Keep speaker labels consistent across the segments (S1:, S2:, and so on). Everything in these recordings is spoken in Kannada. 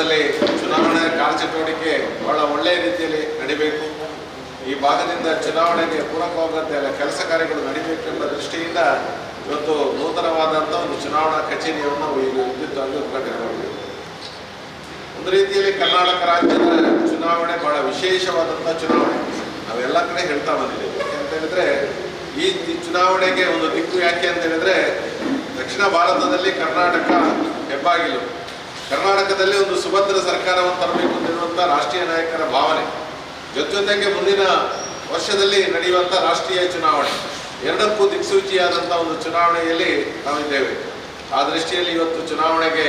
S1: ಭಾಗದಲ್ಲಿ ಚುನಾವಣಾ ಕಾರ್ಯಚಟುವಟಿಕೆ ಬಹಳ ಒಳ್ಳೆಯ ರೀತಿಯಲ್ಲಿ ನಡಿಬೇಕು. ಈ ಭಾಗದಿಂದ ಚುನಾವಣೆಗೆ ಪೂರಕವಾಗುವಂತೆ ಎಲ್ಲ ಕೆಲಸ ಕಾರ್ಯಗಳು ನಡೀಬೇಕೆಂಬ ದೃಷ್ಟಿಯಿಂದ ಇವತ್ತು ನೂತನವಾದಂಥ ಒಂದು ಚುನಾವಣಾ ಕಚೇರಿಯನ್ನು ಈಗ ವಿದ್ಯುತ್ವಾಗಿ ಉದ್ಘಾಟನೆ ಮಾಡಬೇಕು. ಒಂದು ರೀತಿಯಲ್ಲಿ ಕರ್ನಾಟಕ ರಾಜ್ಯದ ಚುನಾವಣೆ ಬಹಳ ವಿಶೇಷವಾದಂಥ ಚುನಾವಣೆ. ನಾವೆಲ್ಲ ಕಡೆ ಹೇಳ್ತಾ ಬಂದಿದ್ದೇವೆ. ಯಾಕೆಂತ ಹೇಳಿದ್ರೆ, ಈ ಚುನಾವಣೆಗೆ ಒಂದು ದಿಕ್ಕು ಯಾಕೆ ಅಂತ ಹೇಳಿದ್ರೆ, ದಕ್ಷಿಣ ಭಾರತದಲ್ಲಿ ಕರ್ನಾಟಕ ಹೆಬ್ಬಾಗಿಲು. ಕರ್ನಾಟಕದಲ್ಲಿ ಒಂದು ಸುಭದ್ರ ಸರ್ಕಾರವನ್ನು ತರಬೇಕು ಅಂತಿರುವಂಥ ರಾಷ್ಟ್ರೀಯ ನಾಯಕರ ಭಾವನೆ. ಜೊತೆ ಜೊತೆಗೆ ಮುಂದಿನ ವರ್ಷದಲ್ಲಿ ನಡೆಯುವಂಥ ರಾಷ್ಟ್ರೀಯ ಚುನಾವಣೆ. ಎರಡಕ್ಕೂ ದಿಕ್ಸೂಚಿಯಾದಂಥ ಒಂದು ಚುನಾವಣೆಯಲ್ಲಿ ನಾವಿದ್ದೇವೆ. ಆ ದೃಷ್ಟಿಯಲ್ಲಿ ಇವತ್ತು ಚುನಾವಣೆಗೆ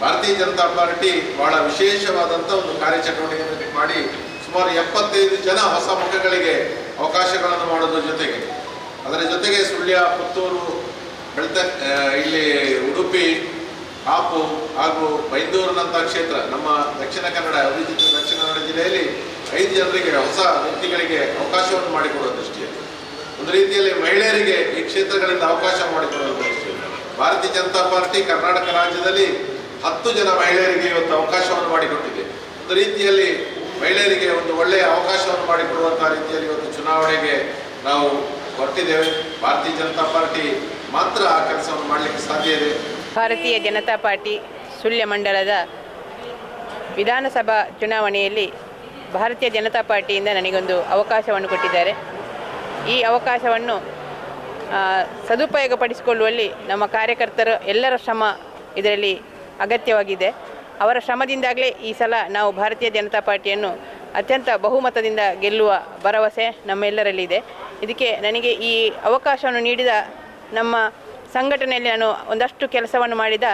S1: ಭಾರತೀಯ ಜನತಾ ಪಾರ್ಟಿ ಬಹಳ ವಿಶೇಷವಾದಂಥ ಒಂದು ಕಾರ್ಯಚಟುವಟಿಕೆಯನ್ನು ಮಾಡಿ ಸುಮಾರು ಎಪ್ಪತ್ತೈದು ಜನ ಹೊಸ ಮುಖಗಳಿಗೆ ಅವಕಾಶಗಳನ್ನು ಮಾಡೋದ್ರ ಜೊತೆಗೆ. ಅದರ ಜೊತೆಗೆ ಸುಳ್ಯ ಪುತ್ತೂರು ಬೆಳ್ತ ಇಲ್ಲಿ ಉಡುಪಿ ಕಾಪು ಹಾಗೂ ಬೈಂದೂರಿನಂತಹ ಕ್ಷೇತ್ರ, ನಮ್ಮ ದಕ್ಷಿಣ ಕನ್ನಡ, ಅಭಿವೃದ್ಧಿ ದಕ್ಷಿಣ ಕನ್ನಡ ಜಿಲ್ಲೆಯಲ್ಲಿ ಐದು ಜನರಿಗೆ ಹೊಸ ವ್ಯಕ್ತಿಗಳಿಗೆ ಅವಕಾಶವನ್ನು ಮಾಡಿಕೊಡುವ ದೃಷ್ಟಿಯಲ್ಲಿ. ಒಂದು ರೀತಿಯಲ್ಲಿ ಮಹಿಳೆಯರಿಗೆ ಈ ಕ್ಷೇತ್ರಗಳಿಂದ ಅವಕಾಶ ಮಾಡಿಕೊಡುವ ದೃಷ್ಟಿಯಲ್ಲಿ. ಭಾರತೀಯ ಜನತಾ ಪಾರ್ಟಿ ಕರ್ನಾಟಕ ರಾಜ್ಯದಲ್ಲಿ ಹತ್ತು ಜನ ಮಹಿಳೆಯರಿಗೆ ಇವತ್ತು ಅವಕಾಶವನ್ನು ಮಾಡಿಕೊಟ್ಟಿದೆ. ಒಂದು ರೀತಿಯಲ್ಲಿ ಮಹಿಳೆಯರಿಗೆ ಒಂದು ಒಳ್ಳೆಯ ಅವಕಾಶವನ್ನು ಮಾಡಿಕೊಡುವಂತಹ ರೀತಿಯಲ್ಲಿ ಇವತ್ತು ಚುನಾವಣೆಗೆ ನಾವು ಹೊರಟಿದ್ದೇವೆ. ಭಾರತೀಯ ಜನತಾ ಪಾರ್ಟಿ ಮಾತ್ರ ಆ ಕೆಲಸವನ್ನು ಮಾಡಲಿಕ್ಕೆ ಸಾಧ್ಯ ಇದೆ.
S2: ಭಾರತೀಯ ಜನತಾ ಪಾರ್ಟಿ ಸುಳ್ಯ ಮಂಡಲದ ವಿಧಾನಸಭಾ ಚುನಾವಣೆಯಲ್ಲಿ ಭಾರತೀಯ ಜನತಾ ಪಾರ್ಟಿಯಿಂದ ನನಗೊಂದು ಅವಕಾಶವನ್ನು ಕೊಟ್ಟಿದ್ದಾರೆ. ಈ ಅವಕಾಶವನ್ನು ಸದುಪಯೋಗಪಡಿಸಿಕೊಳ್ಳುವಲ್ಲಿ ನಮ್ಮ ಕಾರ್ಯಕರ್ತರು ಎಲ್ಲರ ಶ್ರಮ ಇದರಲ್ಲಿ ಅಗತ್ಯವಾಗಿದೆ. ಅವರ ಶ್ರಮದಿಂದಾಗಲೇ ಈ ಸಲ ನಾವು ಭಾರತೀಯ ಜನತಾ ಪಾರ್ಟಿಯನ್ನು ಅತ್ಯಂತ ಬಹುಮತದಿಂದ ಗೆಲ್ಲುವ ಭರವಸೆ ನಮ್ಮೆಲ್ಲರಲ್ಲಿದೆ. ಇದಕ್ಕೆ ನನಗೆ ಈ ಅವಕಾಶವನ್ನು ನೀಡಿದ ನಮ್ಮ ಸಂಘಟನೆಯಲ್ಲಿ ನಾನು ಒಂದಷ್ಟು ಕೆಲಸವನ್ನು ಮಾಡಿದ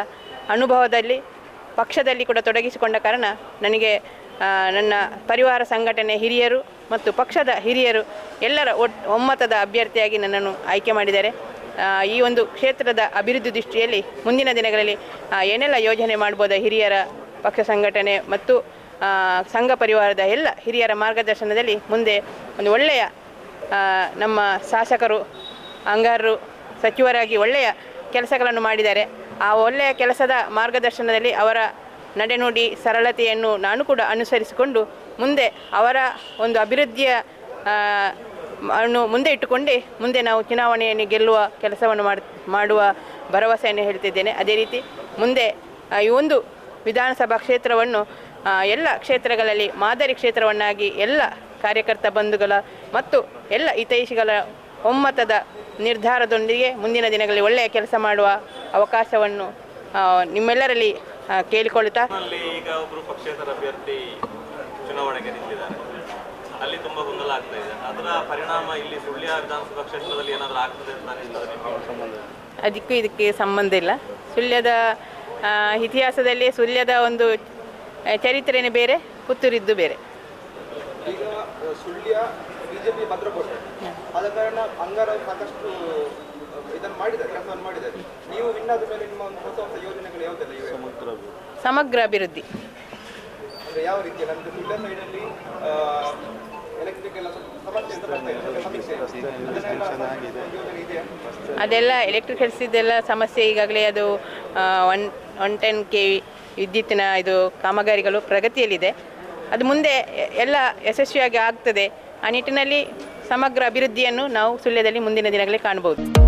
S2: ಅನುಭವದಲ್ಲಿ, ಪಕ್ಷದಲ್ಲಿ ಕೂಡ ತೊಡಗಿಸಿಕೊಂಡ ಕಾರಣ ನನಗೆ ನನ್ನ ಪರಿವಾರ ಸಂಘಟನೆ ಹಿರಿಯರು ಮತ್ತು ಪಕ್ಷದ ಹಿರಿಯರು ಎಲ್ಲರ ಒಮ್ಮತದ ಅಭ್ಯರ್ಥಿಯಾಗಿ ನನ್ನನ್ನು ಆಯ್ಕೆ ಮಾಡಿದ್ದಾರೆ. ಈ ಒಂದು ಕ್ಷೇತ್ರದ ಅಭಿವೃದ್ಧಿ ದೃಷ್ಟಿಯಲ್ಲಿ ಮುಂದಿನ ದಿನಗಳಲ್ಲಿ ಏನೆಲ್ಲ ಯೋಜನೆ ಮಾಡ್ಬೋದು ಹಿರಿಯರ ಪಕ್ಷ ಸಂಘಟನೆ ಮತ್ತು ಸಂಘ ಪರಿವಾರದ ಎಲ್ಲ ಹಿರಿಯರ ಮಾರ್ಗದರ್ಶನದಲ್ಲಿ ಮುಂದೆ ಒಂದು ಒಳ್ಳೆಯ ನಮ್ಮ ಶಾಸಕರು, ಅಂಗಾರರು ಸಚಿವರಾಗಿ ಒಳ್ಳೆಯ ಕೆಲಸಗಳನ್ನು ಮಾಡಿದ್ದಾರೆ. ಆ ಒಳ್ಳೆಯ ಕೆಲಸದ ಮಾರ್ಗದರ್ಶನದಲ್ಲಿ ಅವರ ನಡೆನುಡಿ ಸರಳತೆಯನ್ನು ನಾನು ಕೂಡ ಅನುಸರಿಸಿಕೊಂಡು ಮುಂದೆ ಅವರ ಒಂದು ಅಭಿವೃದ್ಧಿಯ ಅನ್ನು ಮುಂದೆ ಇಟ್ಟುಕೊಂಡೇ ಮುಂದೆ ನಾವು ಚುನಾವಣೆಯನ್ನು ಗೆಲ್ಲುವ ಕೆಲಸವನ್ನು ಮಾಡ್, ಮಾಡುವ ಭರವಸೆಯನ್ನು ಹೇಳ್ತಿದ್ದೇನೆ. ಅದೇ ರೀತಿ ಮುಂದೆ ಈ ಒಂದು ವಿಧಾನಸಭಾ ಕ್ಷೇತ್ರವನ್ನು ಎಲ್ಲ ಕ್ಷೇತ್ರಗಳಲ್ಲಿ ಮಾದರಿ ಕ್ಷೇತ್ರವನ್ನಾಗಿ ಎಲ್ಲ ಕಾರ್ಯಕರ್ತ ಬಂಧುಗಳ ಮತ್ತು ಎಲ್ಲ ಹಿತೈಷಿಗಳ ಒಮ್ಮತದ ನಿರ್ಧಾರದೊಂದಿಗೆ ಮುಂದಿನ ದಿನಗಳಲ್ಲಿ ಒಳ್ಳೆಯ ಕೆಲಸ ಮಾಡುವ ಅವಕಾಶವನ್ನು ನಿಮ್ಮೆಲ್ಲರಲ್ಲಿ ಕೇಳಿಕೊಳ್ಳುತ್ತಾ?
S3: ಈಗ ಒಬ್ರು ಪಕ್ಷೇತರ ಅಭ್ಯರ್ಥಿ ಚುನಾವಣೆಗೆ ನಿಂತಿದ್ದಾರೆ. ಅಲ್ಲಿ ತುಂಬಾ ಗೊಂದಲ ಆಗ್ತಾ ಇದೆ. ಅದರ ಪರಿಣಾಮ ಇಲ್ಲಿ ಸುಳ್ಯ ವಿಧಾನಸಭಾ ಕ್ಷೇತ್ರದಲ್ಲಿ ಏನಾದರೂ ಆಗ್ತದೆ ಅಂತ ಅನಿಸ್ತದೆ ನಿಮಗೆ?
S2: ಅದಕ್ಕೂ ಇದಕ್ಕೆ ಸಂಬಂಧ ಇಲ್ಲ. ಸುಳ್ಯದ ಇತಿಹಾಸದಲ್ಲಿ ಸುಳ್ಯದ ಒಂದು ಚರಿತ್ರೆನೇ ಬೇರೆ ಪುತ್ತೂರಿದ್ದು ಬೇರೆ.
S4: ಈಗ ಸುಳ್ಯ ಬಿಜೆಪಿ ಭದ್ರಕೋಟೆ ಆದ ಕಾರಣ ಅಂಗಾರ ಸಾಕಷ್ಟು ಇದನ್ನು ಮಾಡಿದ್ದಾರೆ ಕೆಲಸವನ್ನು ಮಾಡಿದ್ದಾರೆ. ನೀವು ವಿನ್ ಆದ ಮೇಲೆ ನಿಮ್ಮ ಒಂದು ಹೊಸ ಹೊಸ ಯೋಜನೆಗಳು ಯಾವುದೆಲ್ಲ ಇವೆ?
S2: ಸಮಗ್ರ ಅಭಿವೃದ್ಧಿ.
S4: ಅಂದ್ರೆ ಯಾವ ರೀತಿಯ ನಮ್ದು ಸುಳ್ಯ ಸೈಡಲ್ಲಿ ಎಲೆಕ್ಟ್ರಿಕ್ ಎಲ್ಲ ಸಮಸ್ಯೆ ಅಂತ ಬರ್ತಾ ಇದೆ. ಸಮಸ್ಯೆ ಯೋಜನೆ ಇದೆಯಾ?
S2: ಅದೆಲ್ಲ ಈಗಾಗಲೇ ಅದು one one ten K V ವಿದ್ಯುತ್ತಿನ ಇದು ಕಾಮಗಾರಿಗಳು ಪ್ರಗತಿಯಲ್ಲಿದೆ. ಅದು ಮುಂದೆ ಎಲ್ಲ ಯಶಸ್ವಿಯಾಗಿ ಆಗ್ತದೆ. ಆ ನಿಟ್ಟಿನಲ್ಲಿ ಸಮಗ್ರ ಅಭಿವೃದ್ಧಿಯನ್ನು ನಾವು ಸುಳ್ಯದಲ್ಲಿ ಮುಂದಿನ ದಿನಗಳಲ್ಲಿ ಕಾಣಬಹುದು.